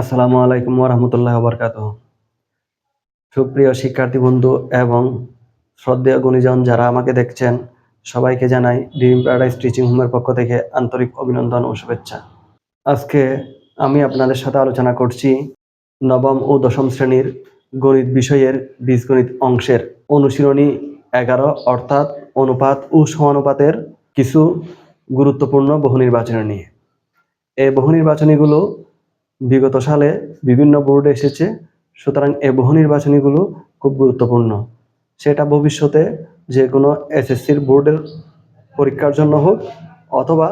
আসসালামু আলাইকুম ওরহামতুল্লাহ বরকাত সুপ্রিয় শিক্ষার্থী বন্ধু এবং শ্রদ্ধেয় গুণীজন যারা আমাকে দেখছেন, সবাইকে জানাই ড্রিম প্যারাডাইস টিচিং হোমের পক্ষ থেকে আন্তরিক অভিনন্দন ও শুভেচ্ছা। আজকে আমি আপনাদের সাথে আলোচনা করছি নবম ও দশম শ্রেণির গণিত বিষয়ের বীজগণিত অংশের অনুশীলনী এগারো, অর্থাৎ অনুপাত ও সমানুপাতের কিছু গুরুত্বপূর্ণ বহু নির্বাচনী নিয়ে। এই বহু নির্বাচনীগুলো বিগত সালে বিভিন্ন বোর্ডে এসেছে, সুতরাং এই বহু নির্বাচনীগুলো খুব গুরুত্বপূর্ণ। সেটা ভবিষ্যতে যে কোনো এসএসসির বোর্ডের পরীক্ষার জন্য হোক অথবা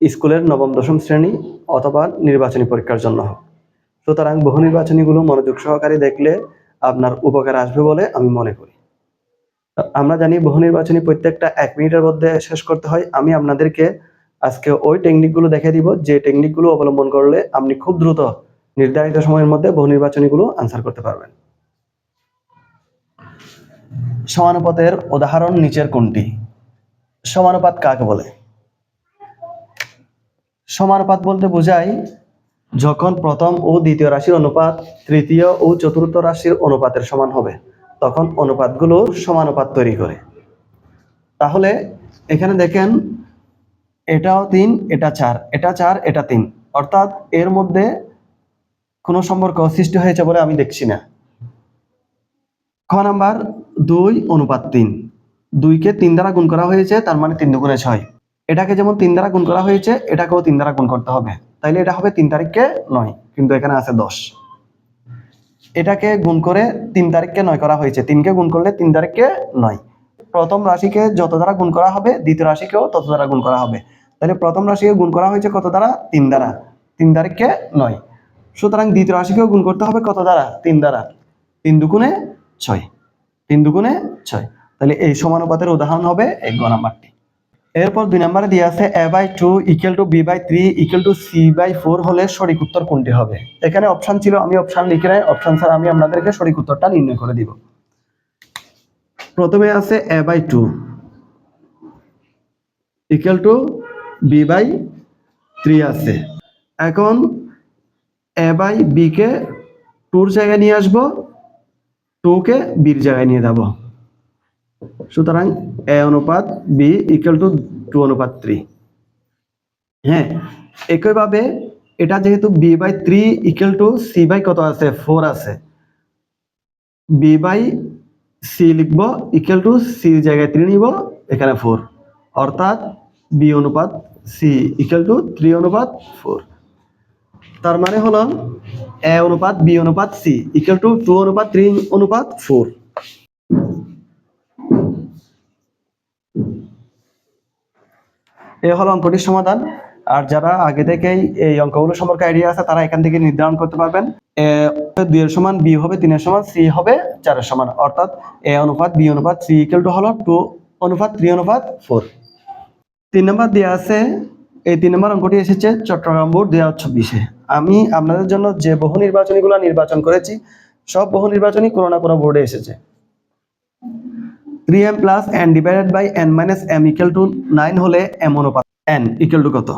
স্কুলের নবম, দশম শ্রেণি অথবা নির্বাচনী পরীক্ষার জন্য হোক। সুতরাং বহু নির্বাচনীগুলো মনোযোগ সহকারে দেখলে আপনার উপকার আসবে বলে আমি মনে করি। আমরা জানি বহু নির্বাচনী প্রত্যেকটা এক মিনিটের মধ্যে শেষ করতে হয়। আমি আপনাদেরকে আজকে ওই টেকনিকগুলো দেখে দিব, যে টেকনিকগুলো অবলম্বন করলে আপনি খুব দ্রুত নির্ধারিত সময়ের মধ্যে বহু নির্বাচনীগুলো আনসার করতে পারবেন। সমানুপাতের উদাহরণ নিচের কোনটি? সমানুপাত কাকে বলে? সমানুপাত বলতে বোঝায়, যখন প্রথম ও দ্বিতীয় রাশির অনুপাত, তৃতীয় ও চতুর্থ রাশির অনুপাতের সমান হবে, তখন অনুপাতগুলো সমানুপাত তৈরি করে। তাহলে এখানে দেখেন এটাও তিন, এটা চার। এটা চার, এটা তিন। অর্থাৎ এর মধ্যে কোনো সম্পর্ক সৃষ্টি হয়েছে বলে আমি দেখছি না। খ নাম্বার, দুই অনুপাত তিন। দুইকে তিন দ্বারা গুণ করা হয়েছে, তার মানে তিন দুগুণে ছয়। এটাকে যেমন তিন দ্বারা গুণ করা হয়েছে, এটাকেও তিন দ্বারা গুণ করতে হবে। তাইলে এটা হবে তিন তারিখকে নয়, কিন্তু এখানে আছে দশ। এটাকে গুণ করে তিন তারিখকে নয় করা হয়েছে। তিনকে গুণ করলে তিন তারিখকে নয়। প্রথম রাশিকে যত দ্বারা গুণ করা হবে, দ্বিতীয় রাশিকেও তত দ্বারা গুণ করা হবে। তাহলে প্রথম রাশিকে গুণ করা হয়েছে কত দ্বারা? তিন দ্বারা। তিন তারিখকে নয়। সুতরাং দ্বিতীয় রাশিকেও গুণ করতে হবে কত দ্বারা? তিন দ্বারা। তিন দুগুণে ছয়। তিন দুগুণে ছয়। তাহলে এই সমানুপাতের উদাহরণ হবে এক গ নাম্বারটি। এরপর দুই নম্বরে দিয়ে আছে A by two equal to B by three equal to C by four হলে সঠিক উত্তর কোনটি হবে? এখানে অপশন ছিল, আমি অপশন লিখে নাই অপশন স্যার আমি আপনাদেরকে সঠিক উত্তরটা নির্ণয় করে দিব। প্রথমে আছে A by two equal to B by three আছে। এখন এ বাই বি কে টুর জায়গায় নিয়ে আসব, টু কে বির জায়গায় নিয়ে যাব। সুতরাং এ অনুপাত বি ইকুয়াল টু টু অনুপাত থ্রি হ্যাঁ একইভাবে এটা যেহেতু B by three equal to C by কত আছে? ফোর আছে। বি বাই সি লিখব ইকুয়াল টু সি জায়গায় থ্রি নিব, এখানে ফোর অর্থাৎ বি অনুপাত, সি ইকুয়াল টু থ্রি অনুপাত ফোর তার মানে হলো এ অনুপাত, বি অনুপাত, সি ইকুয়াল টু টু অনুপাত থ্রি অনুপাত ফোর এ হলো অঙ্কটির সমাধান। আর যারা আগে থেকেই এই অঙ্কগুলো সম্পর্কে আইডিয়া আছে, তারা এখান থেকে নির্ধারণ করতে পারবেন। এ দুইয়ের সমান বি হবে, তিনের সমান সি হবে, চারের সমান। অর্থাৎ এ অনুপাত, বি অনুপাত, সি ইকুয়াল টু হলো টু অনুপাত থ্রি অনুপাত ফোর তিন নম্বর দেওয়া আছে, এই তিন নম্বর অঙ্কটি এসেছে চট্টগ্রাম বোর্ড দুই হাজার আমি আপনাদের জন্য যে বহু নির্বাচনীগুলো নির্বাচন করেছি, সব বহু নির্বাচনী কোনো না কোনো বোর্ডে এসেছে। Three M plus N divided by N minus M equal to nine হলে এম অনুপাত এন ইকুয়াল টু কত?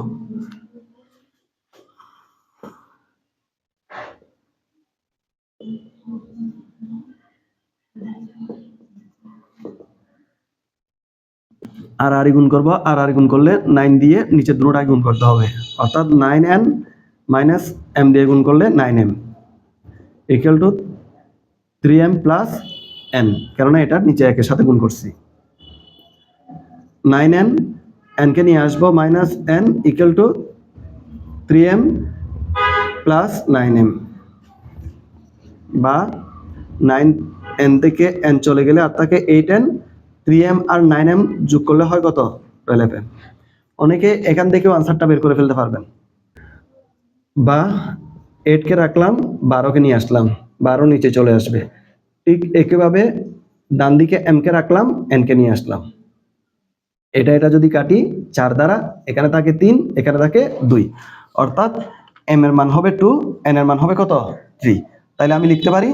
আর আর গুণ করব, আর আর গুণ করলে নাইন দিয়ে নিচের দুটোটাই গুণ করতে হবে। অর্থাৎ নাইন এন মাইনাস এম দিয়ে গুণ করলে nine M equal to three M plus N কেননা এটা নিচে একের সাথে গুণ করছি। নাইন এন এনকে নিয়ে আসব minus N equal to three M plus nine M বা নাইন এন থেকে এন চলে গেলে আর থাকে এইট এন থ্রি এম আর নাইন এম যোগ করলে হয় কত? টুয়েলভ এম অনেকে এখান থেকেও আনসারটা বের করে ফেলতে পারবেন। বা এইটকে রাখলাম বারোকে নিয়ে আসলাম, বারো নিচে চলে আসবে। ঠিক একইভাবে ডান দিকে এমকে রাখলাম এনকে নিয়ে আসলাম। এটা এটা যদি কাটি, চার দ্বারা, এখানে থাকে তিন, এখানে থাকে দুই। অর্থাৎ এম এর মান হবে টু এন এর মান হবে কত? থ্রি তাহলে আমি লিখতে পারি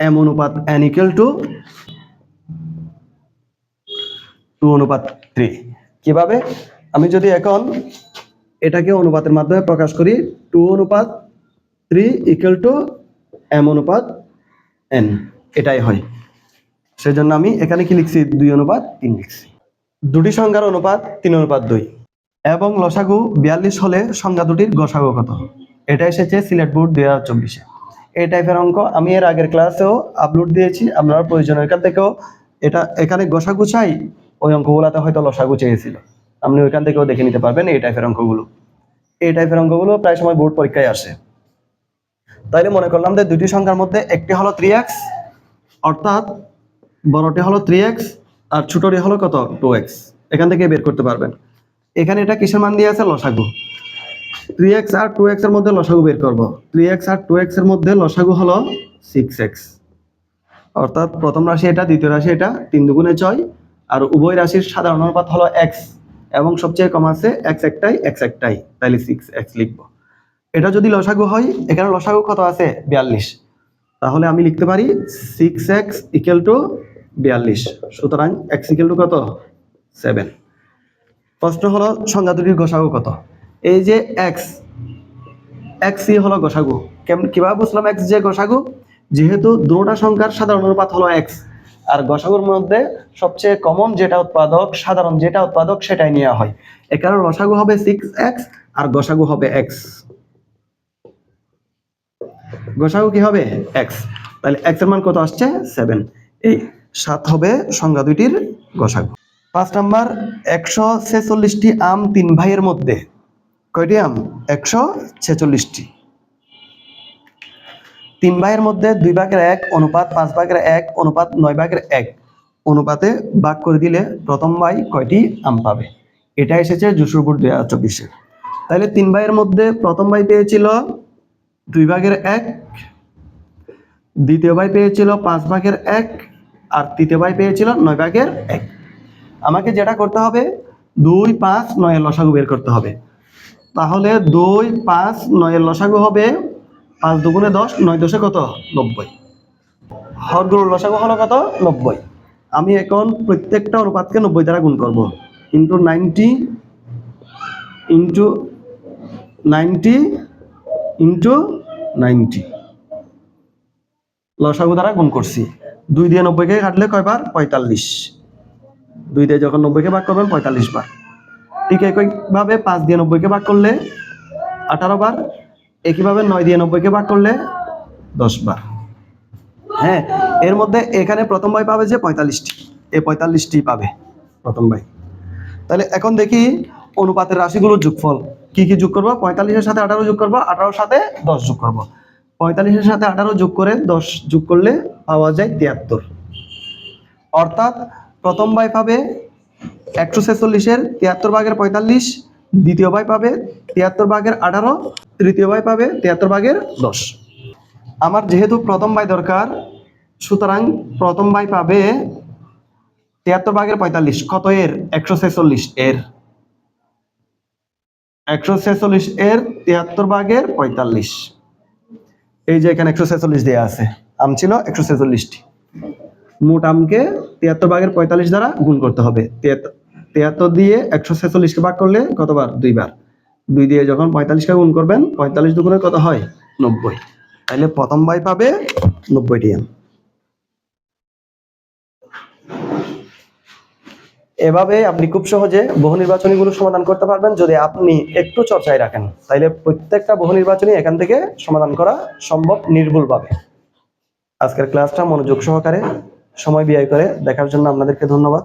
এম অনুপাত এন ইকুয়াল টু টু অনুপাত থ্রি কীভাবে? আমি যদি এখন এটাকে অনুপাতের মাধ্যমে প্রকাশ করি টু অনুপাত থ্রি ইকুয়াল টু এম অনুপাত এন এটাই হয়। সেজন্য আমি এখানে কি লিখছি? দুই অনুপাত তিন লিখছি। দুটি সংখ্যার অনুপাত তিন অনুপাত দুই। এবং লসাগু বিয়াল্লিশ হলে সংখ্যা দুটির গসাগু কত? এটা এসেছে সিলেট বোর্ড দুই হাজার চব্বিশে। এই টাইপের অঙ্ক আমি এর আগের ক্লাসেও আপলোড দিয়েছি, আপনার প্রয়োজন এখান থেকেও এটা এখানে গসাগু চাই ওই অঙ্কগুলোতে হয়তো লসাগু চেয়েছিল। আপনি ওইখান থেকেও দেখে নিতে পারবেন এই টাইপের অঙ্কগুলো। এই টাইপের অঙ্কগুলো প্রায় সময় বোর্ড পরীক্ষায় আসে। তাইলে মনে করলাম যে দুটি সংখ্যার মধ্যে একটি হলো থ্রি এক্স অর্থাৎ বড়টি হলো থ্রি এক্স আর ছোটটি হলো কত? টু এক্স এখান থেকে বের করতে পারবেন। এখানে এটা কিসের মান দিয়ে আছে? লসাগু। থ্রি এক্স আর টু এক্সের মধ্যে লসাগু বের করব। থ্রি এক্স আর টু এক্সের মধ্যে লসাগু হলো সিক্স এক্স অর্থাৎ প্রথম রাশি এটা, দ্বিতীয় রাশি এটা, তিন দুগুণে ছয় আর উভয় রাশির সাধারণ অনুপাত হলো এক্স এবং সবচেয়ে কম আছে এক্স একটাই এক্স একটাই, তাইলে সিক্স এক্স লিখব। এটা যদি লসাগু হয়, এখানে লসাগু কত আছে? বিয়াল্লিশ। তাহলে আমি লিখতে পারি সিক্স এক্স ইকুয়াল টু বিয়াল্লিশ। সুতরাং এক্স ইকুয়াল টু কত? সেভেন প্রশ্ন হলো সংখ্যা দুটির গোসাগু কত? এই যে এক্স এক্স ই হলো গোসাগু। কেমন কীভাবে বুঝলাম এক্স যে গোসাগু? যেহেতু দুটা সংখ্যার সাধারণ অনুপাত হলো এক্স আর গসাগুর মধ্যে সবচেয়ে কমন যেটা উৎপাদক, সাধারণ যেটা উৎপাদক সেটাই নেওয়া হয়। এখানে রসাগু হবে সিক্স এক্স আর গসাগু হবে এক্স গোসাগু কি হবে? এক্স তাহলে এক্সের মান কত আসছে? সেভেন এই সাত হবে সংখ্যা দুইটির গোসাগু পাঁচ নাম্বার, একশো ছেচল্লিশটি আম তিন ভাইয়ের মধ্যে। কয়টি আম? একশো ছেচল্লিশটি। তিন ভাইয়ের মধ্যে দুই ভাগের এক, অনুপাত পাঁচ ভাগের এক, অনুপাত নয় ভাগের এক। অনুপাতে ভাগ করে দিলে প্রথম ভাই কয়টি? আম পাবে। এটা এসেছে যশুরপুর দুই হাজার চব্বিশে। তাহলে তিন ভাইয়ের মধ্যে প্রথম ভাই পেয়েছিল দুই ভাগের এক, দ্বিতীয় ভাই পেয়েছিল পাঁচ ভাগের এক, আর তৃতীয় ভাই পেয়েছিল নয় ভাগের এক। আমাকে যেটা করতে হবে, দুই পাঁচ নয়ের লসাগু বের করতে হবে। তাহলে দুই পাঁচ নয়ের লসাগু হবে পাঁচ দুগুণে দশ, নয় দশে কত? নব্বই। হরগুলোর লসাগু হলো কত? নব্বই। আমি এখন প্রত্যেকটা অনুপাতকে নব্বই দ্বারা গুণ করব। Into ninety into ninety into ninety লসাগু দ্বারা গুণ করছি। দুই দিয়ে নব্বইকে কাটলে কয়বার পঁয়তাল্লিশ। দুই দিয়ে যখন নব্বইকে ভাগ করবেন, পঁয়তাল্লিশ বার। ঠিক একইভাবে পাঁচ দিয়ে নব্বইকে ভাগ করলে আঠারো বার একইভাবে নয় দিয়ে নব্বইকে ভাগ করলে দশ বার। হ্যাঁ এর মধ্যে এখানে প্রথম ভাই পাবে যে পঁয়তাল্লিশটি। এই পঁয়তাল্লিশটি পাবে প্রথম ভাই তাহলে এখন দেখি অনুপাতের রাশিগুলোর যোগফল। কি কি যোগ করব? পঁয়তাল্লিশের সাথে আঠারো যোগ করব, আঠারোর সাথে দশ যোগ করব। পঁয়তাল্লিশের সাথে আঠারো যোগ করে দশ যোগ করলে পাওয়া যায় তিয়াত্তর। অর্থাৎ প্রথম ভাই পাবে একশো ছেচল্লিশের তিয়াত্তর ভাগের পঁয়তাল্লিশ দ্বিতীয় ভাই পাবে তিয়াত্তর ভাগের আঠারো, তৃতীয় ভাই পাবে তিয়াত্তর ভাগের দশ। আমার যেহেতু প্রথম ভাই দরকার, সুতরাং প্রথম ভাই পাবে তিয়াত্তর ভাগের পঁয়তাল্লিশ, কত এর? একশো ছেচল্লিশ এর। একশো ছেচল্লিশ এর তিয়াত্তর ভাগের পঁয়তাল্লিশ। এই যে এখানে একশো ছেচল্লিশ দেওয়া আছে, আম ছিল একশো ছেচল্লিশটি। মোট আমকে তিয়াত্তর ভাগের পঁয়তাল্লিশ দ্বারা গুণ করতে হবে। তিয়াত্তর তিয়াত্তর দিয়ে একশো ছেচল্লিশকে ভাগ করলে কতবার? দুইবার। দুই দিয়ে যখন পঁয়তাল্লিশকে গুণ করবেন, পঁয়তাল্লিশ দুগুণে কত হয়? নব্বই। তাইলে প্রথম ভাই পাবে নব্বইটি আম এভাবে আপনি খুব সহজে বহু নির্বাচনীগুলো সমাধান করতে পারবেন যদি আপনি একটু চর্চায় রাখেন। তাইলে প্রত্যেকটা বহু নির্বাচনী এখান থেকে সমাধান করা সম্ভব নির্ভুলভাবে। আজকের ক্লাসটা মনোযোগ সহকারে সময় ব্যয় করে দেখার জন্য আপনাদেরকে ধন্যবাদ।